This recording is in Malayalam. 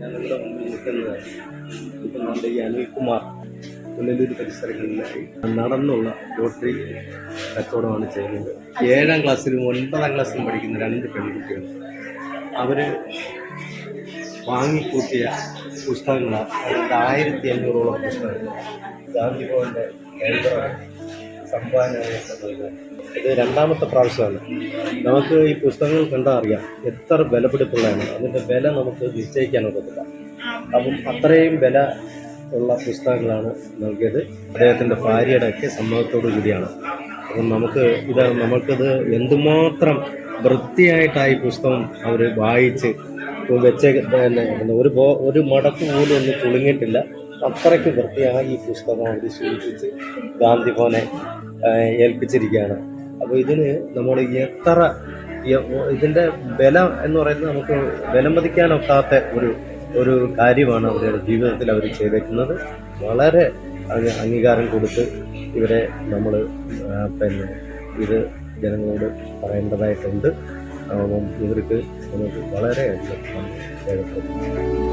മുന്നിൽ നിൽക്കുന്നത് ഇപ്പം നമ്മുടെ ഈ അനിൽകുമാർ പുനലൂർ പരിസരങ്ങളിലായി നടന്നുള്ള ലോട്ടറി കച്ചവടമാണ് ചെയ്യുന്നത്. ഏഴാം ക്ലാസ്സിലും ഒൻപതാം ക്ലാസ്സിലും പഠിക്കുന്ന രണ്ട് പെൺകുട്ടികൾ. അവർ വാങ്ങിക്കൂട്ടിയ പുസ്തകങ്ങളാണ്. അതായത് ആയിരത്തി അഞ്ഞൂറോളം പുസ്തകങ്ങൾ. ഗാന്ധി ഭവന്റെ നൽകുന്നത് ഇത് രണ്ടാമത്തെ പ്രാവശ്യമാണ്. നമുക്ക് ഈ പുസ്തകങ്ങൾ കണ്ടാൽ അറിയാം എത്ര വിലപിടിപ്പുള്ളതാണ് അതിന്റെ വില നമുക്ക് നിശ്ചയിക്കാനൊക്കത്തില്ല. അപ്പം അത്രയും വില ഉള്ള പുസ്തകങ്ങളാണ് നൽകിയത്. അദ്ദേഹത്തിന്റെ ഭാര്യയുടെ ഒക്കെ സമ്മതത്തോടു കൂടിയാണ്. അപ്പം നമുക്ക് ഇത് നമുക്കിത് എന്തുമാത്രം വൃത്തിയായിട്ടായി പുസ്തകം അവർ വായിച്ച് വെച്ച ഒരു ഒരു മടക്ക് പോലും ഒന്നും ചുളുങ്ങിയിട്ടില്ല അത്രയ്ക്ക് വൃത്തിയായി ഈ പുസ്തകം അവർ സൂക്ഷിച്ച് ഗാന്ധി ഭവനെ ഏൽപ്പിച്ചിരിക്കുകയാണ്. അപ്പോൾ ഇതിന് നമ്മൾ എത്ര ഇതിന്റെ വില എന്ന് പറയുന്നത് നമുക്ക് വിലമതിക്കാനൊക്കാത്ത ഒരു ഒരു കാര്യമാണ് അവരുടെ ജീവിതത്തിൽ അവർ ചെയ്തേക്കുന്നത്. വളരെ അംഗീകാരം കൊടുത്ത് ഇവരെ നമ്മൾ പിന്നെ ഇത് ജനങ്ങളോട് പറയേണ്ടതായിട്ടുണ്ട്. ഇവർക്ക് നമുക്ക് നന്ദി രേഖപ്പെടുത്തുന്നു.